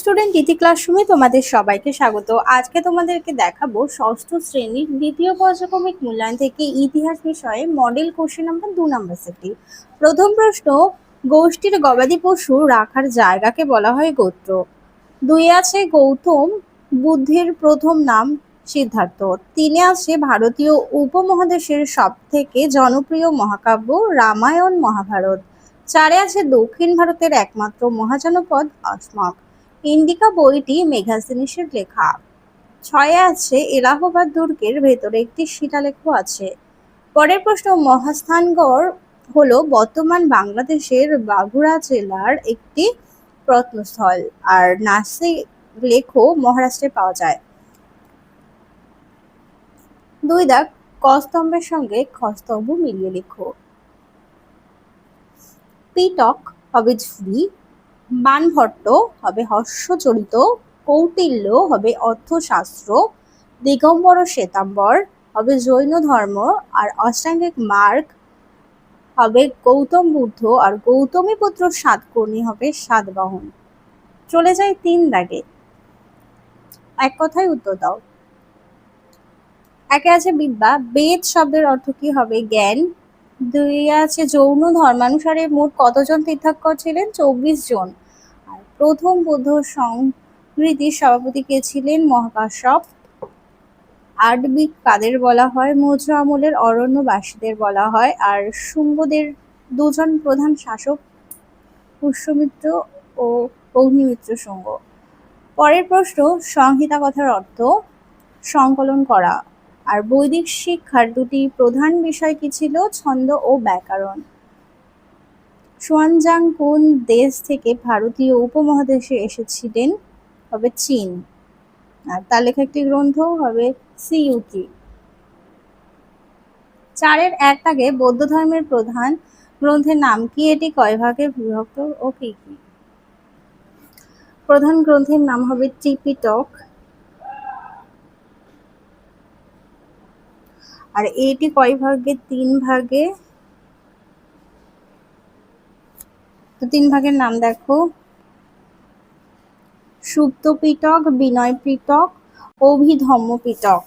Student ইতি ক্লাসরুমে তোমাদের সবাইকে স্বাগত। আজকে তোমাদেরকে দেখাবো ষষ্ঠ শ্রেণির দ্বিতীয় পর্যায়ক্রমিক মূল্যায়ন থেকে ইতিহাস বিষয়ে মডেল কোশ্চেন নাম্বার দু নম্বর সেটটি। প্রথম প্রশ্ন, গোষ্ঠীর গবাদি পশু রাখার জায়গাকে বলা হয় গোত্র। দুই আছে, গৌতম বুদ্ধের প্রথম নাম সিদ্ধার্থ। তিনে আছে, ভারতীয় উপমহাদেশের সব থেকে জনপ্রিয় মহাকাব্য রামায়ণ মহাভারত। চারে আছে, দক্ষিণ ভারতের একমাত্র মহাজনপদ অসমক। ইন্ডিকা বইটি মেঘাসিনিসের লেখা। ছয়ে আছে, এলাহাবাদ দুর্গের ভেতরে একটি শিলালেখ আছে। পরের প্রশ্ন, মহাস্থানগড় হলো বর্তমান বাংলাদেশের বাগুড়া জেলার একটি প্রত্নস্থল। আর নাসিক লেখও মহারাষ্ট্রে পাওয়া যায়। দুই দাগ, কস্তম্ভের সঙ্গে খস্তম্ভ মিলিয়ে লেখো। পিটক হবে ঝুড়ি বানভট্ট হবে হর্ষচরিত, কৌটিল্য হবে অর্থশাস্ত্র, দিগম্বর শ্বেতাম্বর হবে জৈন ধর্ম, আর অষ্টাঙ্গিক মার্গ হবে গৌতম বুদ্ধ, আর গৌতমী পুত্র সাতকর্ণী হবে সাতবাহন। চলে যায় তিন দাগে। এক কথায় উত্তর দাও। একে আছে বিদ্যা, বেদ শব্দের অর্থ কি হবে? জ্ঞান। দুই আছে যৌন ধর্মানুসারে মোট কতজন তীর্থঙ্কর ছিলেন? চব্বিশ জন। প্রথম বৌদ্ধ সংস্কৃতির সভাপতি কে ছিলেন মহাকাশ্যপ আটবিক কাদের বলা হয়? মৌর্য আমলের অরণ্যবাসীদের বলা হয়। আর শুঙ্গদের দুজন প্রধান শাসক পুষ্যমিত্র ও অগ্নিমিত্র শুঙ্গ। পরের প্রশ্ন, সংহিতা কথার অর্থ সংকলন করা। আর বৈদিক শিক্ষার দুটি প্রধান বিষয় কি ছিল? ছন্দ ও ব্যাকরণ। সুয়ানজাং কোন দেশ থেকে ভারতীয় উপমহাদেশে এসেছিলেন, হবে চীন। আর তার লেখা একটি গ্রন্থ হবে সিইউটি চারের এক আগে বৌদ্ধ ধর্মের প্রধান গ্রন্থের নাম কি? এটি কয় ভাগে বিভক্ত ও কি কি? প্রধান গ্রন্থের নাম হবে ত্রিপিটক। আর এটি কয় ভাগে? তিন ভাগে। তো তিন ভাগের নাম দেখো। সুপ্ত পিটক বিনয় পিটক অভিধম্ম পিটক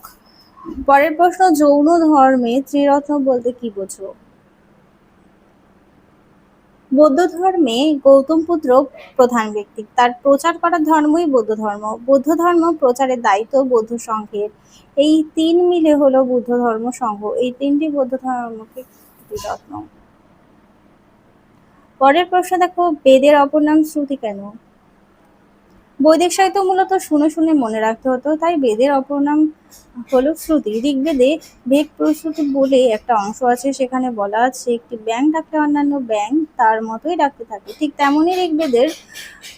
পরের প্রশ্ন, যৌন ধর্মে ত্রিরত্ন বলতে কি বোঝো? বৌদ্ধ ধর্মে গৌতম পুত্র প্রধান ব্যক্তি। তার প্রচার করার ধর্মই বৌদ্ধ ধর্ম। বৌদ্ধ ধর্ম প্রচারের দায়িত্ব বৌদ্ধ সংঘের। এই তিন মিলে হলো বুদ্ধ ধর্ম সংঘ এই তিনটি বৌদ্ধ ধর্মকে রত্ন পরের প্রশ্ন দেখো, বেদের অপর নাম শ্রুতি কেন? বৈদিক সাহিত্য মূলত শুনে শুনে মনে রাখতে হতো, তাই বেদের অপর নাম হলো শ্রুতি। ঋগ্বেদে বেগ প্রস্তুতি বলে একটা অংশ আছে, সেখানে বলা আছে, একটি ব্যাং ডাকলে অন্যান্য ব্যাং তার মতোই ডাকতে থাকে। ঠিক তেমনই ঋগ্বেদের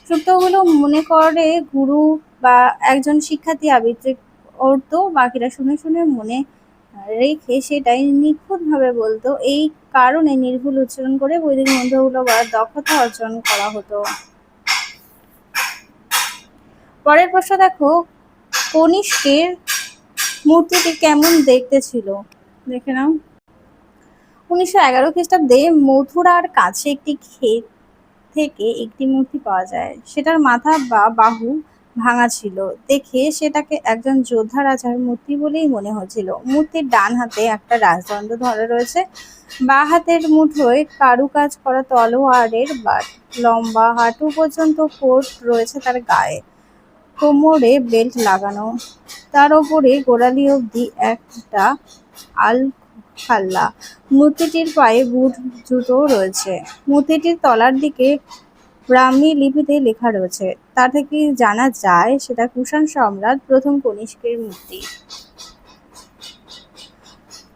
সূত্রগুলো মনে করে গুরু বা একজন শিক্ষার্থী আবৃত্তি করতো বাকিরা শুনে শুনে মনে রেখে সেটাই নিখুঁতভাবে বলতো, এই কারণে নির্ভুল উচ্চারণ করে বৈদিক মন্ত্রগুলো বলার দক্ষতা অর্জন করা হতো। পরের প্রশ্ন দেখো, কনিষ্কের মূর্তিটি কেমন দেখতে ছিল? দেখে নাও। উনিশশো এগারো খ্রিস্টাব্দে মথুরার কাছে একটি ক্ষেত থেকে একটি মূর্তি পাওয়া যায়। সেটার মাথা বা বাহু ভাঙা ছিল। দেখে সেটাকে একজন যোদ্ধা রাজার মূর্তি বলেই মনে হচ্ছিল। মূর্তির ডান হাতে একটা রাজদণ্ড ধরা রয়েছে। বা হাতের মুঠোয় কারুকাজ করা তলোয়ারের বাট। লম্বা হাঁটু পর্যন্ত কোট রয়েছে তার গায়ে। কোমরে বেল্ট লাগানো। তার ওপরে গোড়ালি অবধি একটা আল খাল্লা মূর্তিটির পায়ে বুট জুতো রয়েছে। মূর্তিটির তলার দিকে ব্রাহ্মী লিপিতে লেখা রয়েছে। তা থেকে জানা যায়, সেটা কুষাণ সম্রাট প্রথম কনিষ্কের মূর্তি।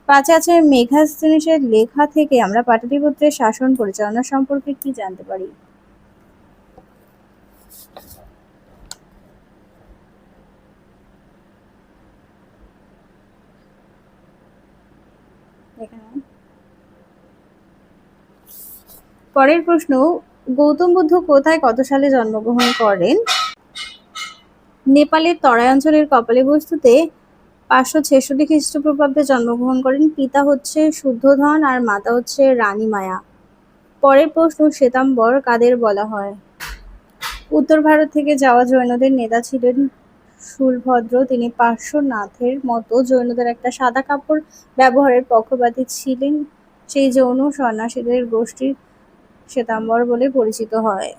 পাঁচে আছে মেঘাস্তিনিসের লেখা থেকে আমরা পাটলিপুত্রের শাসন পরিচালনা সম্পর্কে কি জানতে পারি? পরের প্রশ্ন গৌতম বুদ্ধ কোথায় কত সালে জন্মগ্রহণ করেন? নেপালের তরাই অঞ্চলের কপালী বস্তুতে পাঁচশো ছেষট্টি খ্রিস্টপূর্বাব্দে জন্মগ্রহণ করেন। পিতা হচ্ছে শুদ্ধধন আর মাতা হচ্ছে রানী মায়া। পরের প্রশ্ন, শ্বেতাম্বর কাদের বলা হয়? উত্তর ভারত থেকে যাওয়া জৈনদের নেতা ছিলেন শুলভদ্র তিনি পার্শ্বনাথের মতো জৈনদের একটা সাদা কাপড় ব্যবহারের পক্ষপাতী ছিলেন। সেই যৌন সন্ন্যাসীদের গোষ্ঠী শ্বেতাম্বর বলে পরিচিত হয়।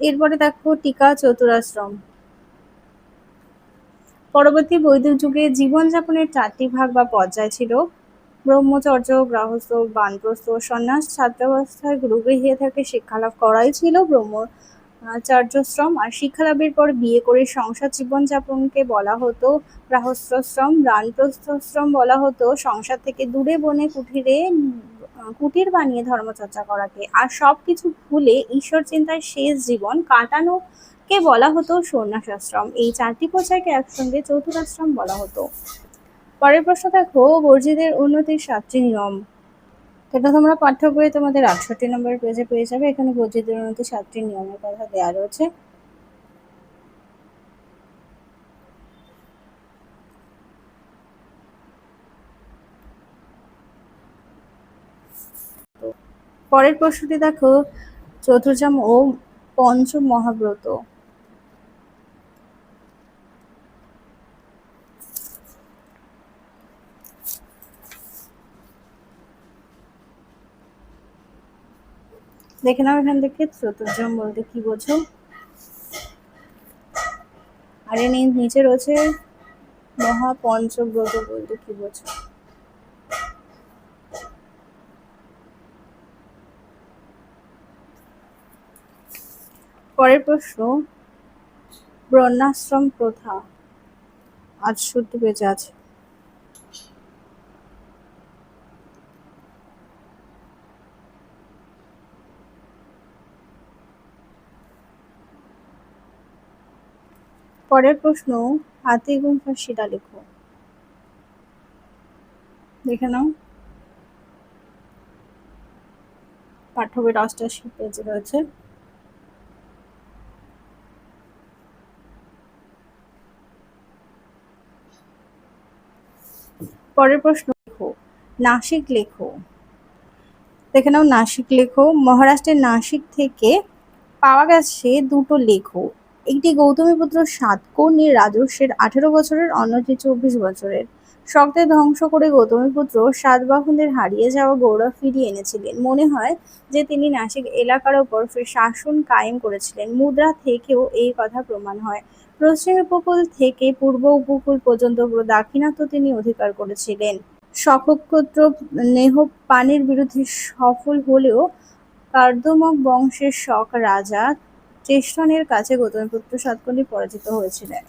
এরপরে দেখো টিকা চতুরাশ্রম। পরবর্তী বৈদিক যুগে জীবনযাপনের চারটি ভাগ বা পর্যায় ছিল। ব্রহ্মচর্য, গৃহস্থ, বানপ্রস্থ, সন্ন্যাস, ছাত্রাবস্থায় গুরুগৃহে থেকে শিক্ষালাভ করাই ছিল ব্রহ্মচার্যশ্রম আর শিক্ষালাভের পর বিয়ে করে সংসার জীবনযাপনকে বলা হতো গৃহস্থশ্রম বানপ্রস্থশ্রম বলা হতো, সংসার থেকে দূরে বনে কুঠিরে কুটির বানিয়ে ধর্মচর্চা করাকে। আর সবকিছু ভুলে ঈশ্বর চিন্তায় শেষ জীবন কাটানো কে বলা হতো সন্ন্যাসাশ্রম। এই চারটি পর্যায়কে একসঙ্গে চতুরাশ্রম বলা হতো। পরের প্রশ্ন দেখো, বর্জিদের উন্নতির সাতটি নিয়ম। এটা তোমরা পাঠ্য বইয়ে তোমাদের আটষট্টি নম্বর পেজে পেয়ে যাবে। এখানে বর্জিদের উন্নতির সাতটি নিয়মের কথা দেওয়া রয়েছে। পরের প্রশ্নটি দেখো চতুর্জাম ও পঞ্চম মহাব্রত। দেখে নাও এখান থেকে চতুর্জম বলতে কি বোঝো? আর এর নিচে রয়েছে মহাপঞ্চব্রত বলতে কি বোঝো? পরের প্রশ্ন বর্ণাশ্রম প্রথা, আজ শুদ্ধ পেজে আছে। পরের প্রশ্ন, হাতি গুম্ফার শিলালেখ। দেখে নাও। বইয়ের অষ্টাশি পেজে রয়েছে। পরের প্রশ্ন, লেখো। নাসিক লেখো। দেখে নাও, নাসিক লেখো। মহারাষ্ট্রের নাসিক থেকে পাওয়া গেছে দুটো লেখো। একটি গৌতমীপুত্র সাতকর্ণীর রাজস্বের আঠেরো বছরের, অন্যটি চব্বিশ বছরের। শক্তে ধ্বংস করে গৌতমী গৌতমীপুত্র সাতবাহনদের হারিয়ে যাওয়া গৌরব ফিরিয়ে এনেছিলেন। মনে হয় যে তিনি নাসিক এলাকার ওপর শাসন কায়েম করেছিলেন। মুদ্রা থেকেও এই কথা প্রমাণ হয়। পশ্চিম উপকূল থেকে পূর্ব উপকূল পর্যন্ত পুরো দাক্ষিণাত্য তিনি অধিকার করেছিলেন। শখক্ষত্র নেহ পানির বিরুদ্ধে সফল হলেও কার্দমক বংশের শক রাজা চেষ্টনের কাছে গৌতমীপুত্র সাতকর্ণী পরাজিত হয়েছিলেন।